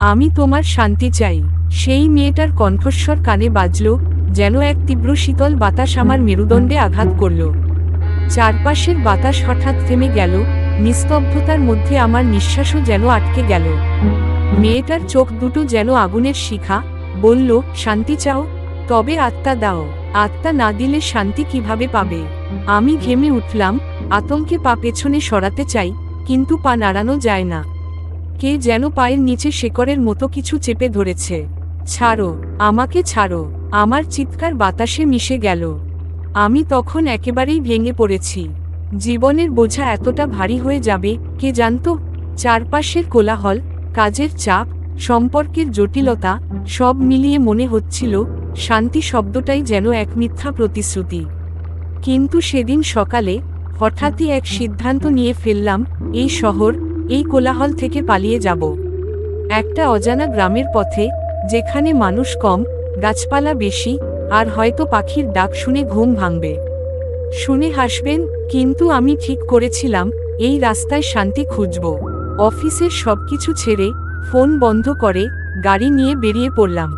আমি তোমার শান্তি চাই। সেই মেয়েটার কণ্ঠস্বর কানে বাজল, যেন এক তীব্র শীতল বাতাস আমার মেরুদণ্ডে আঘাত করল। চারপাশের বাতাস হঠাৎ থেমে গেল, নিস্তব্ধতার মধ্যে আমার নিঃশ্বাসও যেন আটকে গেল। মেয়েটার চোখ দুটো যেন আগুনের শিখা, বলল, শান্তি চাও, তবে আত্মা দাও। আত্মা না দিলে শান্তি কীভাবে পাবে? আমি ঘেমে উঠলাম, আতঙ্কে পা পেছনে সরাতে চাই, কিন্তু পা নাড়ানো যায় না। কে যেন পায়ের নিচে শেকড়ের মতো কিছু চেপে ধরেছে। ছাড়ো, আমাকে ছাড়ো, আমার চিৎকার বাতাসে মিশে গেল। আমি তখন একেবারেই ভেঙে পড়েছি। জীবনের বোঝা এতটা ভারী হয়ে যাবে, কে জানতো? চারপাশের কোলাহল, কাজের চাপ, সম্পর্কের জটিলতা, সব মিলিয়ে মনে হচ্ছিল, শান্তি শব্দটাই যেন এক মিথ্যা প্রতিশ্রুতি। কিন্তু সেদিন সকালে হঠাৎই এক সিদ্ধান্ত নিয়ে ফেললাম, এই শহর এই কোলাহল থেকে পালিয়ে যাব। একটা অজানা গ্রামের পথে, যেখানে মানুষ কম, গাছপালা বেশি, আর হয়তো পাখির ডাক শুনে ঘুম ভাঙবে। শুনে হাসবেন, কিন্তু আমি ঠিক করেছিলাম, এই রাস্তায় শান্তি খুঁজব। অফিসের সবকিছু ছেড়ে, ফোন বন্ধ করে, গাড়ি নিয়ে বেরিয়ে পড়লাম।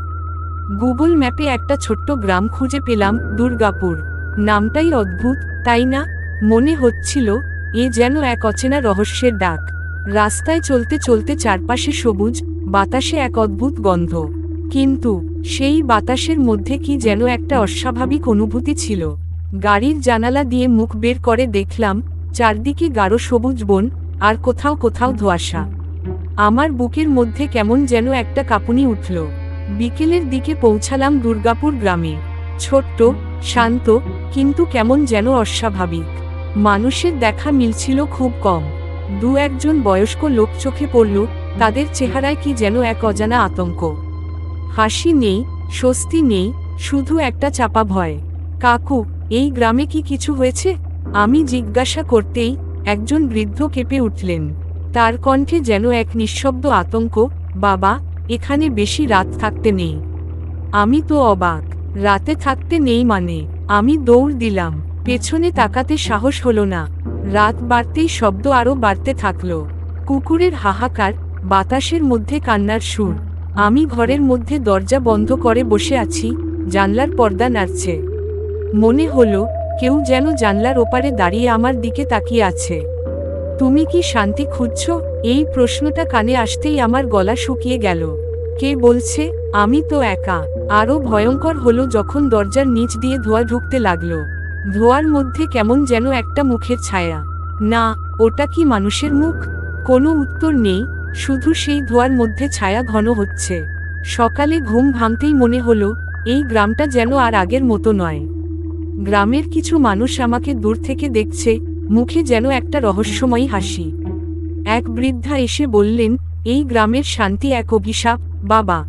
গুগল ম্যাপে একটা ছোট্ট গ্রাম খুঁজে পেলাম, দুর্গাপুর। নামটাই অদ্ভুত, তাই না? মনে হচ্ছিল, এ যেন এক অচেনা রহস্যের ডাক। রাস্তায় চলতে চলতে চারপাশে সবুজ, বাতাসে এক অদ্ভুত গন্ধ। কিন্তু, সেই বাতাসের মধ্যে কি যেন একটা অস্বাভাবিক অনুভূতি ছিল। গাড়ির জানালা দিয়ে মুখ বের করে দেখলাম, চারদিকে গাঢ় সবুজ বন, আর কোথাও কোথাও ধোঁয়াশা। আমার বুকের মধ্যে কেমন যেন একটা কাঁপুনি উঠল। বিকেলের দিকে পৌঁছালাম দুর্গাপুর গ্রামে। ছোট্ট, শান্ত, কিন্তু কেমন যেন অস্বাভাবিক। মানুষের দেখা মিলছিল খুব কম। দু একজন বয়স্ক লোক চোখে পড়ল, তাদের চেহারায় কি যেন এক অজানা আতঙ্ক। হাসি নেই, স্বস্তি নেই, শুধু একটা চাপা ভয়। কাকু, এই গ্রামে কি কিছু হয়েছে? আমি জিজ্ঞাসা করতেই একজন বৃদ্ধ কেঁপে উঠলেন। তার কণ্ঠে যেন এক নিঃশব্দ আতঙ্ক, বাবা, এখানে বেশি রাত থাকতে নেই। আমি তো অবাক, রাতে থাকতে নেই মানে আমি দৌড় দিলাম, পেছনে তাকাতে সাহস হলো না। রাত বাড়তেই শব্দ আরও বাড়তে থাকল। কুকুরের হাহাকার, বাতাসের মধ্যে কান্নার সুর। আমি ঘরের মধ্যে দরজা বন্ধ করে বসে আছি, জানলার পর্দা নাড়ছে। মনে হলো, কেউ যেন জানলার ওপারে দাঁড়িয়ে আমার দিকে তাকিয়ে আছে। তুমি কি শান্তি খুঁজছ? এই প্রশ্নটা কানে আসতেই আমার গলা শুকিয়ে গেল। কে বলছে? আমি তো একা। আরও ভয়ঙ্কর হলো যখন দরজার নিচ দিয়ে ধোয়া ঢুকতে লাগল। ধোয়ার মধ্যে কেমন যেন একটা মুখের ছায়া। না, ওটা কি মানুষের মুখ? কোনো উত্তর নেই, শুধু সেই ধোয়ার মধ্যে ছায়া ঘন হচ্ছে। সকালে ঘুম ভাঙতেই মনে হলো, এই গ্রামটা যেন আর আগের মতো নয়। গ্রামের কিছু মানুষ আমাকে দূর থেকে দেখছে, মুখে যেন একটা রহস্যময়ী হাসি। এক বৃদ্ধা এসে বললেন, এই গ্রামের শান্তি এক অভিশাপ, বাবা।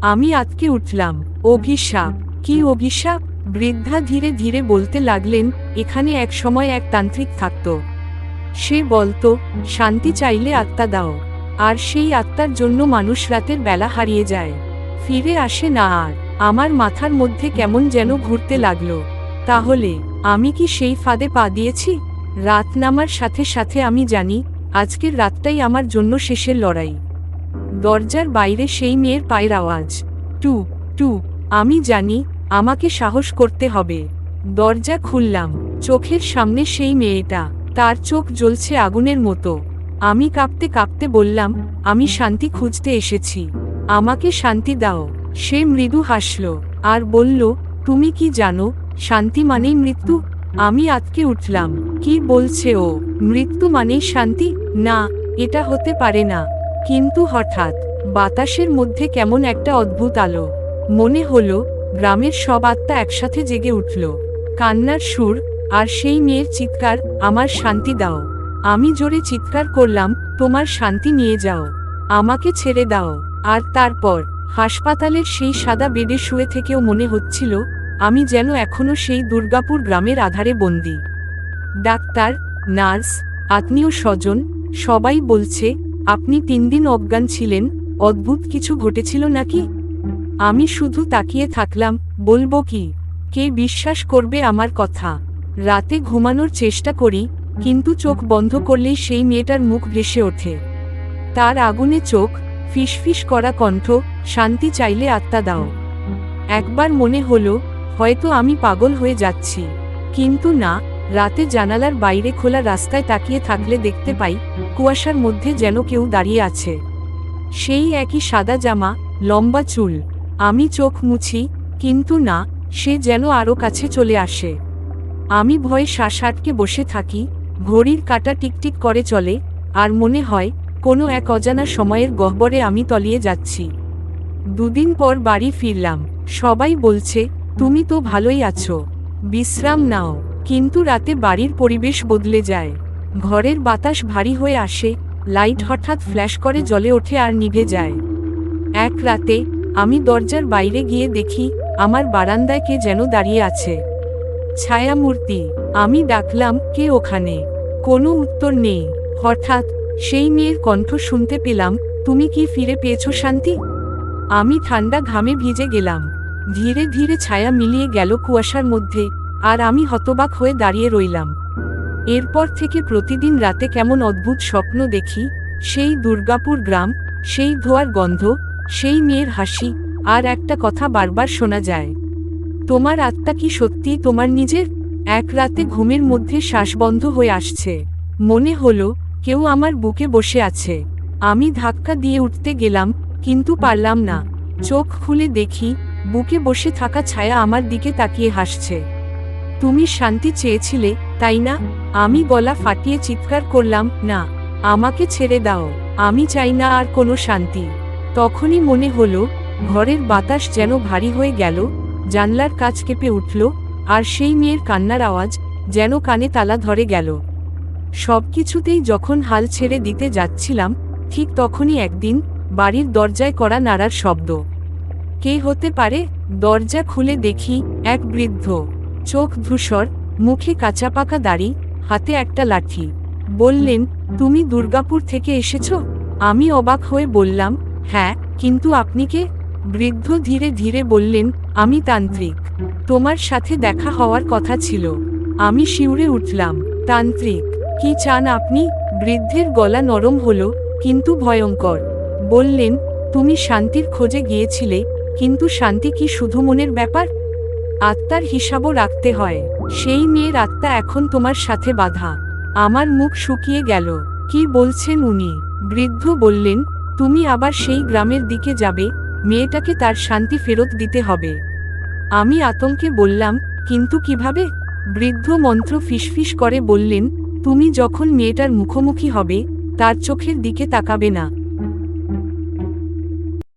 আমি আতকে উঠলাম। অভিশাপ, কি অভিশাপ? বৃদ্ধা ধীরে ধীরে বলতে লাগলেন, এখানে এক সময় এক তান্ত্রিক থাকত। সে বলতো, শান্তি চাইলে আত্মা দাও। আর সেই আত্মার জন্য মানুষ রাতের বেলা হারিয়ে যায়। ফিরে আসে না আর। আমার মাথার মধ্যে কেমন যেন ঘুরতে লাগল। তাহলে, আমি কি সেই ফাঁদে পা দিয়েছি? রাত নামার সাথে সাথে আমি জানি, আজকের রাতটাই আমার জন্য শেষের লড়াই। দরজার বাইরে সেই মেয়ের পায়ের আওয়াজ। টু টু, আমি জানি আমাকে সাহস করতে হবে। দরজা খুললাম। চোখের সামনে সেই মেয়েটা। তার চোখ জ্বলছে আগুনের মতো। আমি কাঁপতে কাঁপতে বললাম, আমি শান্তি খুঁজতে এসেছি। আমাকে শান্তি দাও। সে মৃদু হাসল। আর বলল, তুমি কি জানো, শান্তি মানেই মৃত্যু? আমি আতকে উঠলাম। কি বলছে ও? মৃত্যু মানেই শান্তি? না, এটা হতে পারে না। কিন্তু হঠাৎ বাতাসের মধ্যে কেমন একটা অদ্ভুত আলো। মনে হলো গ্রামের সব আত্মা একসাথে জেগে উঠল। কান্নার সুর, আর সেই মেয়ের চিৎকার, আমার শান্তি দাও। আমি জোরে চিৎকার করলাম, তোমার শান্তি নিয়ে যাও। আমাকে ছেড়ে দাও। আর তারপর, হাসপাতালের সেই সাদা বেডে শুয়ে থেকেও মনে হচ্ছিল, আমি যেন এখনও সেই দুর্গাপুর গ্রামের আধারে বন্দি। ডাক্তার, নার্স, আত্মীয় স্বজন, সবাই বলছে, আপনি তিন দিন অজ্ঞান ছিলেন, অদ্ভুত কিছু ঘটেছিল নাকি? আমি শুধু তাকিয়ে থাকলাম, বলব কি? কে বিশ্বাস করবে আমার কথা? রাতে ঘুমানোর চেষ্টা করি, কিন্তু চোখ বন্ধ করলেই সেই মেয়েটার মুখ ভেসে ওঠে। তার আগুনে চোখ, ফিসফিস করা কণ্ঠ, শান্তি চাইলে আত্মা দাও। একবার মনে হলো, হয়তো আমি পাগল হয়ে যাচ্ছি। কিন্তু না, রাতে জানালার বাইরে খোলা রাস্তায় তাকিয়ে থাকলে দেখতে পাই, কুয়াশার মধ্যে যেন কেউ দাঁড়িয়ে আছে। সেই একই সাদা জামা, লম্বা চুল। আমি চোখ মুছি, কিন্তু না, সে যেন আরও কাছে চলে আসে। আমি ভয়ে শ্বাস আটকে বসে থাকি, ঘড়ির কাটা টিকটিক করে চলে, আর মনে হয়, কোনো এক অজানা সময়ের গহ্বরে আমি তলিয়ে যাচ্ছি। দুদিন পর বাড়ি ফিরলাম, সবাই বলছে, তুমি তো ভালোই আছো। বিশ্রাম নাও। কিন্তু রাতে বাড়ির পরিবেশ বদলে যায়। ঘরের বাতাস ভারী হয়ে আসে, লাইট হঠাৎ ফ্ল্যাশ করে জলে ওঠে আর নিভে যায়। এক রাতে আমি দরজার বাইরে গিয়ে দেখি, আমার বারান্দায় কে যেন দাঁড়িয়ে আছে। ছায়ামূর্তি, আমি ডাকলাম, কে ওখানে? কোনো উত্তর নেই। হঠাৎ, সেই মেয়ের কণ্ঠ শুনতে পেলাম, তুমি কি ফিরে পেয়েছ, শান্তি? আমি ঠান্ডা ঘামে ভিজে গেলাম। ধীরে ধীরে ছায়া মিলিয়ে গেল কুয়াশার মধ্যে, আর আমি হতবাক হয়ে দাঁড়িয়ে রইলাম। এরপর থেকে প্রতিদিন রাতে কেমন অদ্ভুত স্বপ্ন দেখি, সেই দুর্গাপুর গ্রাম, সেই ধোয়ার গন্ধ সেই মেয়ের হাসি, আর একটা কথা বারবার শোনা যায়। তোমার আত্মা কি সত্যিই তোমার নিজের? এক রাতে ঘুমের মধ্যে শ্বাস বন্ধ হয়ে আসছে। মনে হলো, কেউ আমার বুকে বসে আছে। আমি ধাক্কা দিয়ে উঠতে গেলাম, কিন্তু পারলাম না। চোখ খুলে দেখি, বুকে বসে থাকা ছায়া আমার দিকে তাকিয়ে হাসছে। তুমি শান্তি চেয়েছিলে, তাই না? আমি গলা ফাটিয়ে চিৎকার করলাম, না, আমাকে ছেড়ে দাও। আমি চাই না আর কোনো শান্তি। তখনই মনে হল, ঘরের বাতাস যেন ভারী হয়ে গেল, জানলার কাজ কেঁপে উঠল, আর সেই মেয়ের কান্নার আওয়াজ যেন কানে তালা ধরে গেল। সবকিছুতেই যখন হাল ছেড়ে দিতে যাচ্ছিলাম, ঠিক তখনই একদিন বাড়ির দরজায় করা নাড়ার শব্দ। কে হতে পারে? দরজা খুলে দেখি এক বৃদ্ধ। চোখ ধূসর, মুখে কাঁচা পাকা দাড়ি, হাতে একটা লাঠি। বললেন, তুমি দুর্গাপুর থেকে এসেছ? আমি অবাক হয়ে বললাম হ্যাঁ কিন্তু আপনি কে? বৃদ্ধ ধীরে ধীরে বললেন, আমি তান্ত্রিক। তোমার সাথে দেখা হওয়ার কথা ছিল। আমি শিউরে উঠলাম। তান্ত্রিক, কি চান আপনি? বৃদ্ধের গলা নরম হলো, কিন্তু ভয়ঙ্কর। বললেন, তুমি শান্তির খোঁজে গিয়েছিলে, কিন্তু শান্তি কি শুধু মনের ব্যাপার? আত্মার হিসাবও রাখতে হয়। সেই মেয়ের আত্মা এখন তোমার সাথে বাধা। আমার মুখ শুকিয়ে গেল। কি বলছেন উনি? বৃদ্ধ বললেন তুমি আবার সেই গ্রামের দিকে যাবে, মেয়েটাকে তার শান্তি ফেরত দিতে হবে। আমি আতঙ্কে বললাম, কিন্তু কীভাবে? বৃদ্ধ মন্ত্র ফিসফিস করে বললেন, তুমি যখন মেয়েটার মুখোমুখি হবে, তার চোখের দিকে তাকাবে না।